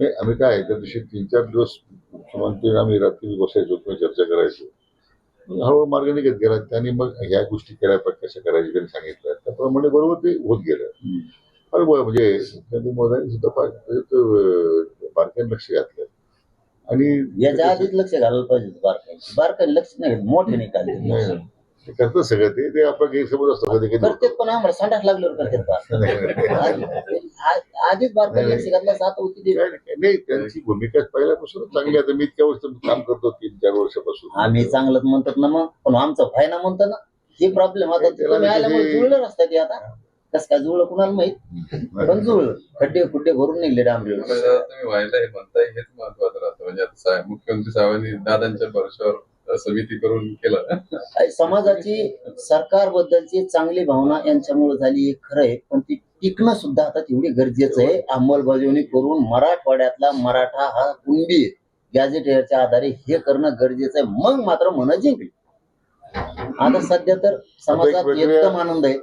नाही आम्ही काय त्या दिवशी तीन चार दिवस मुख्यमंत्री आम्ही रात्री बसायचो किंवा चर्चा करायचो. हळूहळू मार्ग निघत गेला. त्यांनी मग ह्या गोष्टी केल्या पाहिजे कशा करायच्या त्यांनी सांगितलं. त्याप्रमाणे बरोबर ते होत गेलं. फार ब- म्हणजे सुद्धा बारकाईने लक्ष घातलं. आणि याच्या आधीच लक्ष घालायला पाहिजे बारकाईने. बारकाईने लक्ष नाही मोठे. ते करतात सगळं ते. ते आपला गैरसमज असतो कधी कधी पण आम्हाला संडास लागल्यावर करतात आधीच बारकाईने लक्ष घातलं असं आता होती नाही, त्यांची भूमिका पहिल्यापासून चांगली आता मी इतक्या वर्ष काम करतो तीन चार वर्षापासून. आम्ही चांगलंच म्हणतात ना मग. पण आमचं फायना म्हणतो ना. हे प्रॉब्लेम आता म्हणजे- जुळलं रस्ता ते आता. कस काय जुळलं कुणाला माहीत? पण जुळलं. खड्डे खुड्डे भरून निघले डांबरे आता तुम्ही व्हायला हे म्हणताय हेच महत्वाचं राहतं. म्हणजे आता मुख्यमंत्री साहेबांनी दादांच्या भरोश्यावर समिती करून केलं. समाजाची सरकारबद्दलची चांगली भावना यांच्यामुळे झाली हे खरं आहे. पण ती टिकणं सुद्धा आता तेवढी गरजेचं आहे. अंमलबजावणी करून मराठवाड्यातला मराठा हा कुणबी गॅझेटेअरच्या आधारे हे करणं गरजेचं आहे. मग मात्र मन जिंकली. आता सध्या तर समाजात एकदम आनंद आहे.